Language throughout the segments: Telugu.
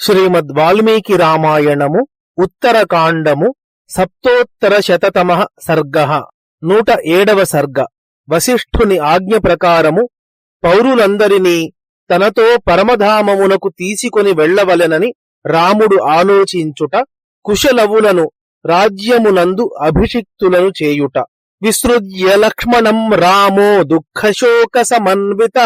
శ్రీమద్ వాల్మీకి రామాయణము ఉత్తరకాండము సప్తోత్తర శతతమ సర్గ. నూట ఏడవ సర్గ. వశిష్ఠుని ఆజ్ఞ ప్రకారము పౌరులందరినీ తనతో పరమధామమునకు తీసుకొని వెళ్ళవలెనని రాముడు ఆలోచించుట కుశలవులను రాజ్యమునందు అభిషిక్తులను చేయుట. విసృజ్య లక్ష్మణం రామో దుఃఖశోక సమన్విత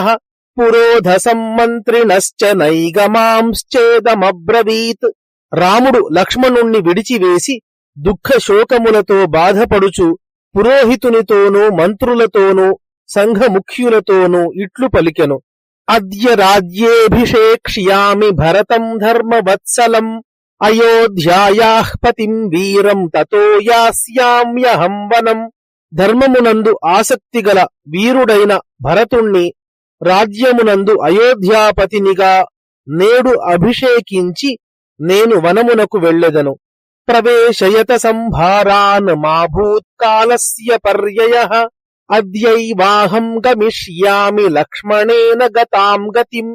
పురోధ సమ్మంత్రిణశ్చ నైగమాంశ్చేదమబ్రవీత్. రాముడు లక్ష్మణుణ్ణి విడిచివేసి దుఃఖ శోకములతో బాధపడుచు పురోహితునితోనూ మంత్రులతోనూ సంఘముఖ్యులతోనూ ఇట్లు పలికెను. అద్య రాజ్యేభిషేక్ష్యామి భరతం ధర్మవత్సలం అయోధ్యాయాః పతిం వీరం తతో యాస్యామ్యహం వనం. ధర్మమునందు ఆసక్తిగల వీరుడైన భరతుణ్ణి రాజ్యమునందు అయోధ్యాపతినిగా నేడు అభిషేకించి నేను వనమునకు వెళ్ళెదను. ప్రవేశయత సంభారాన్ మా భూత్కాలస్య పర్యయ అద్యైవాహం గమిష్యామి లక్ష్మణేన గతాం గతిం.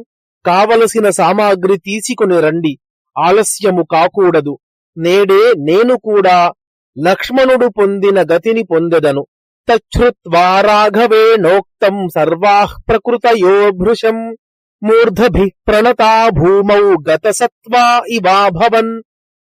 కావలసిన సామాగ్రి తీసుకుని రండి ఆలస్యము కాకూడదు. నేడే నేను కూడా లక్ష్మణుడు పొందిన గతిని పొందెదను. తచ్చుత్వా రాఘవేణోక్తం సర్వాః ప్రకృతయో భృశం మూర్ధభి ప్రణతా భూమౌ గతసత్వా ఇవాభవన్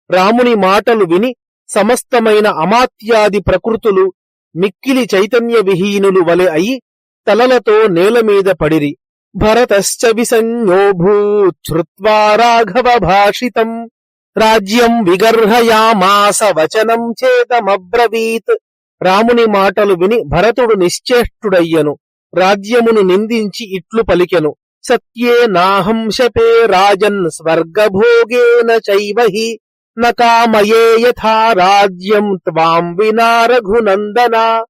రాముని మాటలు విని సమస్తమైన అమాత్యాది ప్రకృతులు మిక్కిలి చైతన్య విహీనులు వలె అయి తలలతో నేలమీద పడిరి భరతశ్చ విసంజ్ఞోభూచ్ఛ్రుత్వా రాఘవ భాషితం రాజ్యం విగర్హయామాస వచనం చేతమబ్రవీత్ రాముని మాటలు విని భరతుడు నిశ్చేష్టుడయ్యను. రాజ్యమును నిందించి ఇట్లు పలికెను. సత్యే నాహం శపే రాజన్ స్వర్గభోగేన చైవహి. నకామయే యథా రాజ్యం త్వాం వినా రఘునందన.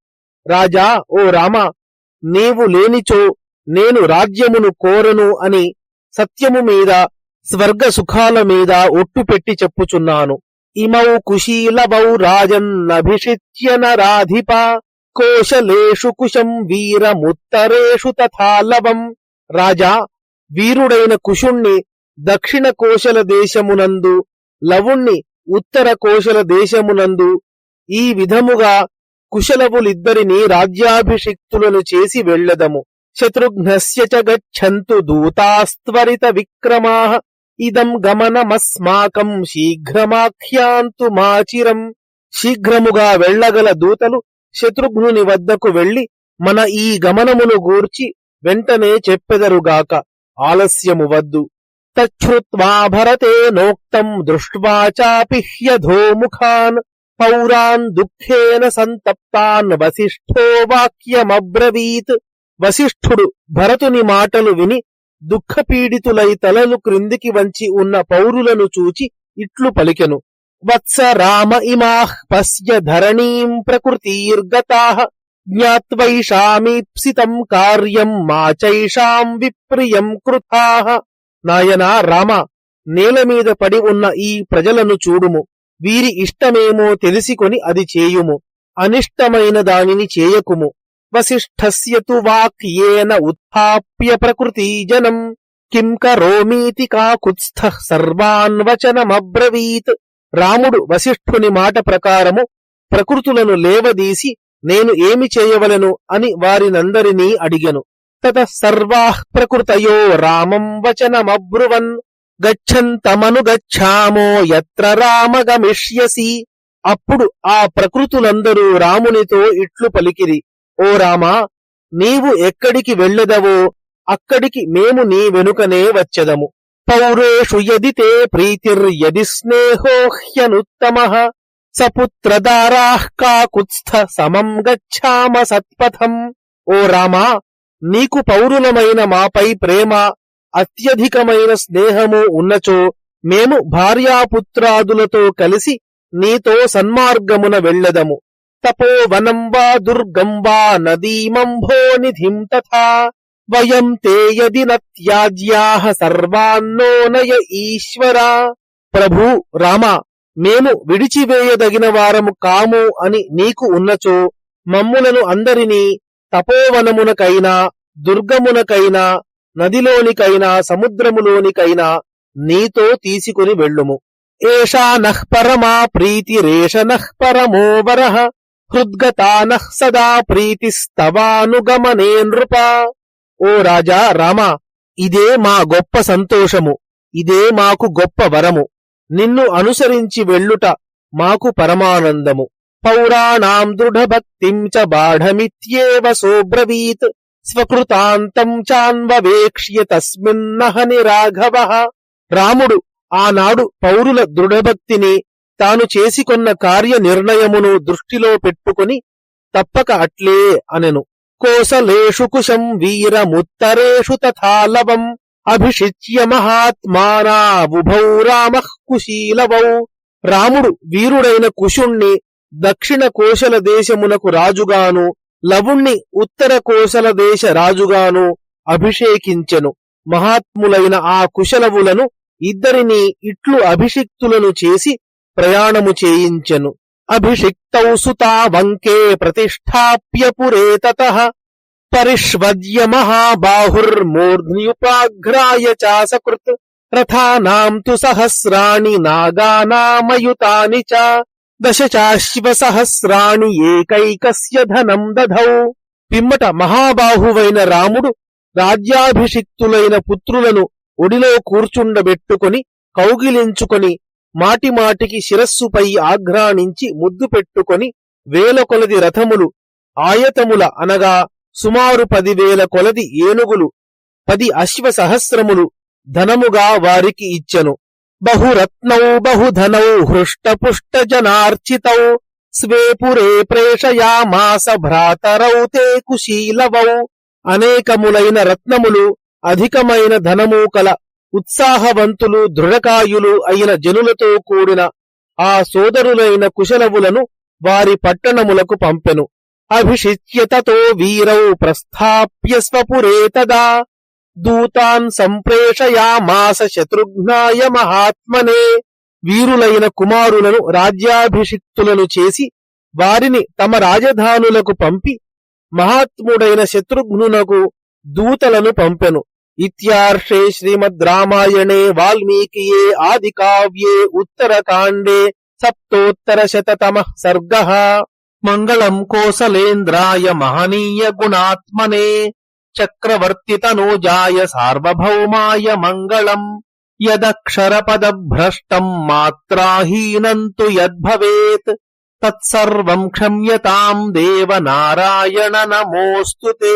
రాజా ఓ రామ నీవు లేనిచో నేను రాజ్యమును కోరను అని సత్యము మీద స్వర్గ సుఖాల మీద ఒట్టు పెట్టి చెప్పుచున్నాను. ఇమౌ కుశీలవౌ రాజన్నభిషిచ్య నరాధిప కోశలేషు కుశం వీరముత్తరేషు తథాలవం రాజా వీరుడైన కుశుణ్ణి దక్షిణ కోశల దేశమునందు లవుణ్ణి ఉత్తర కోశల దేశమునందు ఈ విధముగా కుశలవులిద్దరిని రాజ్యాభిషిక్తులను చేసి వెళ్ళదము। శత్రుఘ్నస్య చ గచ్చంతు దూతాస్త్వరిత విక్రమా। ఇదం గమనమస్మాకం శీఘ్రమాఖ్యాంతు మాచిరం. శీఘ్రముగా వెళ్ళగల దూతలు శత్రుఘ్నుని వద్దకు వెళ్ళి మన ఈ గమనమును గూర్చి వెంటనే చెప్పెదరుగాక ఆలస్యము వద్దు. తచ్చుత్వా భరతేనోక్తం దృష్ట్వా చాపి హ్యధోముఖాన్ పౌరాన్ దుఃఖేన సంతప్తాన్ వసిష్ఠో వాక్యమబ్రవీత్. వసిష్ఠుడు భరతుని మాటలు విని దుఃఖపీడితులై తలలు క్రిందికి వంచి ఉన్న పౌరులను చూచి ఇట్లు పలికెను. వత్స రామ ఇమాః పశ్య ధరణీం ప్రకృతిర్గతా జ్ఞాత్వైషామీప్సితం కార్యం మాచైషాం విప్రియం కృతాః నాయనా రామ నేల మీద పడి ఉన్న ఈ ప్రజలను చూడుము. వీరి ఇష్టమేమో తెలిసికొని అది చేయుము. అనిష్టమైన దానిని చేయకుము. వసిష్ఠస్య తు వాక్యేన ఉత్థాప్య ప్రకృతిజనం కిం కరోమీతి కాకుత్స్థ సర్వాన్ రాముడు వశిష్ఠుని మాట ప్రకారము ప్రకృతులను లేవదీసి నేను ఏమి చేయవలను అని వారినందరినీ అడిగెను. తత సర్వా ప్రకృతయో రామం వచనమబ్రువన్। గచ్చంతమను గచ్చామో ఎత్ర రామ గమిష్యసి అప్పుడు ఆ ప్రకృతులందరూ రామునితో ఇట్లు పలికిరి ఓ రామా నీవు ఎక్కడికి వెళ్ళదవో అక్కడికి మేము నీ వెనుకనే వచ్చదము. పౌరేషు యది తే ప్రీతిర్యది స్నేహో హ్యనుత్తమ. సపుత్రదారాః కాకుత్స్థ సమం గచ్చామ సత్పథం. ఓ రామా నీకు పౌరులమైన మాపై ప్రేమ అత్యధికమైన స్నేహము ఉన్నచో మేము భార్యాపుత్రాదులతో కలిసి నీతో సన్మార్గమున వెళ్ళదము. తపోవనం వా దుర్గం వా నదీమంభో నిధిం తథా వయం తే యది నత్యాజ్యాః సర్వాన్నోనయ ఈశ్వరా. ప్రభూ రామ మేము విడిచివేయదగిన వారము కాము అని నీకు ఉన్నచో మమ్ములను అందరినీ తపోవనమునకైనా దుర్గమునకైనా నదిలోనికైనా సముద్రములోనికైనా నీతో తీసుకుని వెళ్ళుము. ఏషా నః పరమా ప్రీతిరేష నః పరమో వరః. హృద్గతానః సదా ప్రీతిస్తవానుగమనే నృప. ఓ రాజా రామ ఇదే మా గొప్ప సంతోషము ఇదే మాకు గొప్ప వరము. నిన్ను అనుసరించి వెళ్ళుట మాకు పరమానందము. పౌరాణాం దృఢభక్తిం చ బాఢమిత్యేవ సోబ్రవీత్. స్వకృతాంతం చాన్వవేక్ష్య తస్మిన్నహని రాఘవ రాముడు ఆనాడు పౌరుల దృఢభక్తిని తాను చేసికొన్న కార్య నిర్ణయమును దృష్టిలో పెట్టుకుని తప్పక అట్లే అనెను. కోసలేషు కుశం వీరముత్తరేషు తథాలవం అభిషిచ్య మహాత్మానాబుభౌ రామః కుశీలవౌ. రాముడు వీరుడైన కుశుణ్ణి దక్షిణ కోశల దేశమునకు రాజుగాను లవుణ్ణి ఉత్తర కోశల దేశ రాజుగాను అభిషేకించెను. మహాత్ములైన ఆ కుశలవులను ఇద్దరిని ఇట్లు అభిషిక్తులను చేసి ప్రయాణము చేయించెను. అభిషిక్తౌ సుతా వంకే ప్రతిష్టాప్య పురే తతః. పరిష్వద్య మహాబాహుర్మూర్ధ్యుపాఘ్రాయ చాసకృత్. రథానాం తు సహస్రాణి నాగానామయుతాని చ. దశ చాశ్వ సహస్రాణి ఏకైకస్య ధనం దధౌ. పిమ్మట మహాబాహువైన రాముడు రాజ్యాభిషిక్తులైన పుత్రులను ఒడిలో కూర్చుండబెట్టుకుని కౌగిలించుకొని మాటిమాటికి శిరస్సుపై ఆఘ్రాణించి ముద్దు పెట్టుకొని వేల కొలది రథములు ఆయతముల అనగా సుమారు పదివేల కొలది ఏనుగులు పది అశ్వ సహస్రములు ధనముగా వారికి ఇచ్చెను. బహురత్నౌ బహుధనౌ హృష్టపుష్ట జనార్చితౌ స్వేపురే ప్రేషయామాస భ్రాతరౌ తే కుశీలవౌ అనేకములైన రత్నములు అధికమైన ధనము కల ఉత్సాహవంతులు దృఢకాయులు అయిన జనులతో కూడిన ఆ సోదరులైన కుశలవులను వారి పట్టణములకు పంపెను. అభిషిచ్యతతో వీరౌ ప్రస్థాప్య స్వపురే తదా. దూతాన్ సంప్రేషయామాస శత్రుఘ్నాయ మహాత్మనే. వీరులైన కుమారులను రాజ్యాభిషిక్తులను చేసి వారిని తమ రాజధానులకు పంపి మహాత్ముడైన శత్రుఘ్నునకు దూతలను పంపెను. ఇత్యార్షే శ్రీమద్ రామాయణే వాల్మీకియే ఆది కావ్యే ఉత్తరకాండే సప్తోత్తర శతమ సర్గ మంగళం కోసలేంద్రాయ మహనీయ గుణాత్మనే చక్రవర్తి తనూజాయ సార్వభౌమాయ మంగళం యదక్షరపదభ్రష్టం మాత్రాహీనం తు యద్భవేత్ తత్సర్వం క్షమ్యతాం దేవ నారాయణ నమోస్తుతే